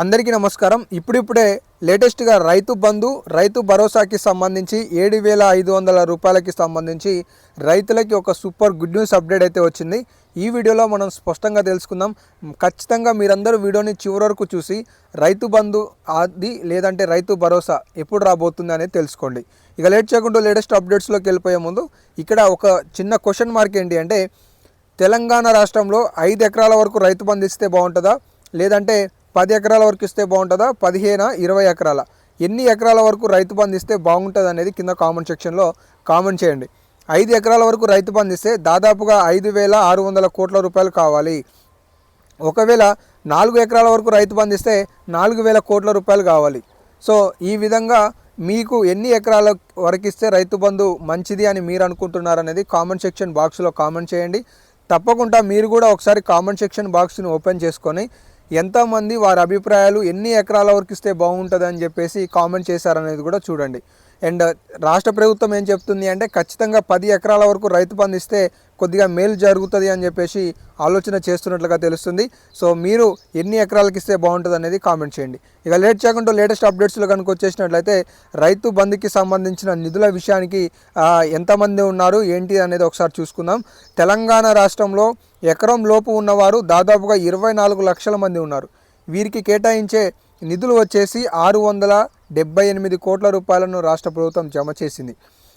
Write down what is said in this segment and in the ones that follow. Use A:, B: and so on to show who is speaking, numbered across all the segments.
A: అందరికీ నమస్కారం. ఇప్పుడిప్పుడే లేటెస్ట్గా రైతు బంధు రైతు భరోసాకి సంబంధించి ఏడు వేల ఐదు వందల రూపాయలకి సంబంధించి రైతులకి ఒక సూపర్ గుడ్ న్యూస్ అప్డేట్ అయితే వచ్చింది. ఈ వీడియోలో మనం స్పష్టంగా తెలుసుకుందాం. ఖచ్చితంగా మీరందరూ వీడియోని చివరి వరకు చూసి రైతు బంధు అది లేదంటే రైతు భరోసా ఎప్పుడు రాబోతుంది అనేది తెలుసుకోండి. ఇక లేట్ చేయకుండా లేటెస్ట్ అప్డేట్స్లోకి వెళ్ళిపోయే ముందు ఇక్కడ ఒక చిన్న క్వశ్చన్ మార్క్ ఏంటి అంటే తెలంగాణ రాష్ట్రంలో ఐదు ఎకరాల వరకు రైతు బంధు ఇస్తే బాగుంటుందా? లేదంటే పది ఎకరాల వరకు ఇస్తే బాగుంటుందా? పదిహేనా? ఇరవై ఎకరాల. ఎన్ని ఎకరాల వరకు రైతు బంధు ఇస్తే బాగుంటుంది అనేది కింద కామెంట్ సెక్షన్లో కామెంట్ చేయండి. ఐదు ఎకరాల వరకు రైతు బంధు ఇస్తే దాదాపుగా ఐదు వేల ఆరు వందల కోట్ల రూపాయలు కావాలి. ఒకవేళ నాలుగు ఎకరాల వరకు రైతు బంధు ఇస్తే నాలుగు వేల కోట్ల రూపాయలు కావాలి. సో ఈ విధంగా మీకు ఎన్ని ఎకరాల వరకు ఇస్తే రైతు బంధు మంచిది అని మీరు అనుకుంటున్నారు అనేది కామెంట్ సెక్షన్ బాక్స్లో కామెంట్ చేయండి. తప్పకుండా మీరు కూడా ఒకసారి కామెంట్ సెక్షన్ బాక్స్ని ఓపెన్ చేసుకొని ఎంతమంది వారి అభిప్రాయాలు ఎన్ని ఎకరాల వరకు ఇస్తే బాగుంటుంది అని చెప్పేసి కామెంట్ చేశారనేది కూడా చూడండి. అండ్ రాష్ట్ర ప్రభుత్వం ఏం చెప్తుంది అంటే ఖచ్చితంగా పది ఎకరాల వరకు రైతు బంధు ఇస్తే కొద్దిగా మేలు జరుగుతుంది అని చెప్పేసి ఆలోచన చేస్తున్నట్లుగా తెలుస్తుంది. సో మీరు ఎన్ని ఎకరాలకు ఇస్తే బాగుంటుంది అనేది కామెంట్ చేయండి. ఇక లేట్ చేయకుండా లేటెస్ట్ అప్డేట్స్లో కనుక వచ్చేసినట్లయితే రైతు బంధుకి సంబంధించిన నిధుల విషయానికి ఎంతమంది ఉన్నారు ఏంటి అనేది ఒకసారి చూసుకుందాం. తెలంగాణ రాష్ట్రంలో ఎకరం లోపు ఉన్నవారు దాదాపుగా ఇరవై నాలుగు లక్షల మంది ఉన్నారు. వీరికి కేటాయించే నిధులు వచ్చేసి ఆరు వందల డెబ్బై ఎనిమిది కోట్ల రూపాయలను రాష్ట్ర ప్రభుత్వం జమ చేసింది.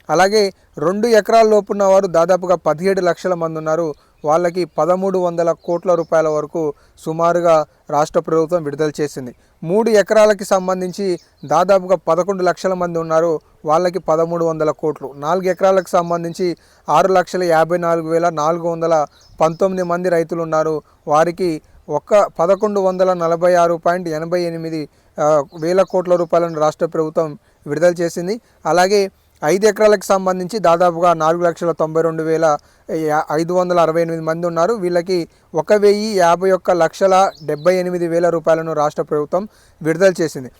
A: అలాగే రెండు ఎకరాల లోపు ఉన్నవారు దాదాపుగా పదిహేడు లక్షల మంది ఉన్నారు. వాళ్ళకి పదమూడు వందల కోట్ల రూపాయల వరకు సుమారుగా రాష్ట్ర ప్రభుత్వం విడుదల చేసింది. మూడు ఎకరాలకి సంబంధించి దాదాపుగా పదకొండు లక్షల మంది ఉన్నారు. వాళ్ళకి పదమూడు వందల కోట్లు. నాలుగు ఎకరాలకు సంబంధించి ఆరు లక్షల యాభై నాలుగు వేల నాలుగు వందల పంతొమ్మిది మంది రైతులు ఉన్నారు. వారికి ఒక్క పదకొండు వందల నలభై ఆరు పాయింట్ ఎనభై ఎనిమిది వేల కోట్ల రూపాయలను రాష్ట్ర ప్రభుత్వం విడుదల చేసింది. అలాగే ఐదు ఎకరాలకు సంబంధించి దాదాపుగా నాలుగు లక్షల తొంభై రెండు వేల ఐదు వందల అరవై ఎనిమిది మంది ఉన్నారు. వీళ్ళకి ఒక వెయ్యి యాభై ఒక్క లక్షల డెబ్బై ఎనిమిది వేల రూపాయలను రాష్ట్ర ప్రభుత్వం విడుదల చేసింది.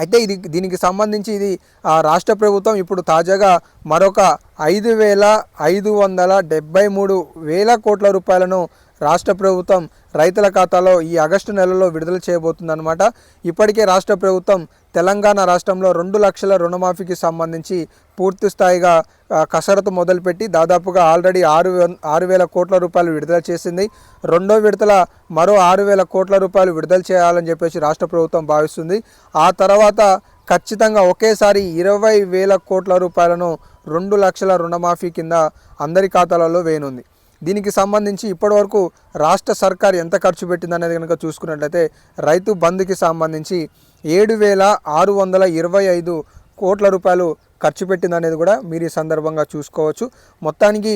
A: అయితే ఇది దీనికి సంబంధించి ఇది ఆ రాష్ట్ర ప్రభుత్వం ఇప్పుడు తాజాగా మరొక ఐదు వేల ఐదు వందల డెబ్బై మూడు వేల కోట్ల రూపాయలను రాష్ట్ర ప్రభుత్వం రైతుల ఖాతాలో ఈ ఆగస్టు నెలలో విడుదల చేయబోతుందన్నమాట. ఇప్పటికే రాష్ట్ర ప్రభుత్వం తెలంగాణ రాష్ట్రంలో రెండు లక్షల రుణమాఫీకి సంబంధించి పూర్తి స్థాయిగా కసరత్తు మొదలుపెట్టి దాదాపుగా ఆల్రెడీ ఆరు ఆరు వేల కోట్ల రూపాయలు విడుదల చేసింది. రెండో విడతల మరో ఆరు వేల కోట్ల రూపాయలు విడుదల చేయాలని చెప్పేసి రాష్ట్ర ప్రభుత్వం భావిస్తుంది. ఆ తర్వాత ఖచ్చితంగా ఒకేసారి ఇరవై వేల కోట్ల రూపాయలను రెండు లక్షల రుణమాఫీ కింద అందరి ఖాతాలలో వేయనుంది. దీనికి సంబంధించి ఇప్పటివరకు రాష్ట్ర సర్కార్ ఎంత ఖర్చు పెట్టిందనేది కనుక చూసుకున్నట్లయితే రైతు బంధుకి సంబంధించి ఏడు వేల ఆరు వందల ఇరవై ఐదు కోట్ల రూపాయలు ఖర్చు పెట్టిందనేది కూడా మీరు ఈ సందర్భంగా చూసుకోవచ్చు. మొత్తానికి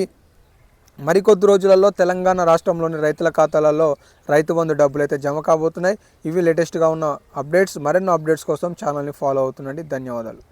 A: మరికొద్ది రోజులలో తెలంగాణ రాష్ట్రంలోని రైతుల ఖాతాలలో రైతు బంధు డబ్బులు అయితే జమ కాబోతున్నాయి. ఇవి లేటెస్ట్గా ఉన్న అప్డేట్స్ మరెన్నో అప్డేట్స్ కోసం ఛానల్ని ఫాలో అవుతుండండి. ధన్యవాదాలు.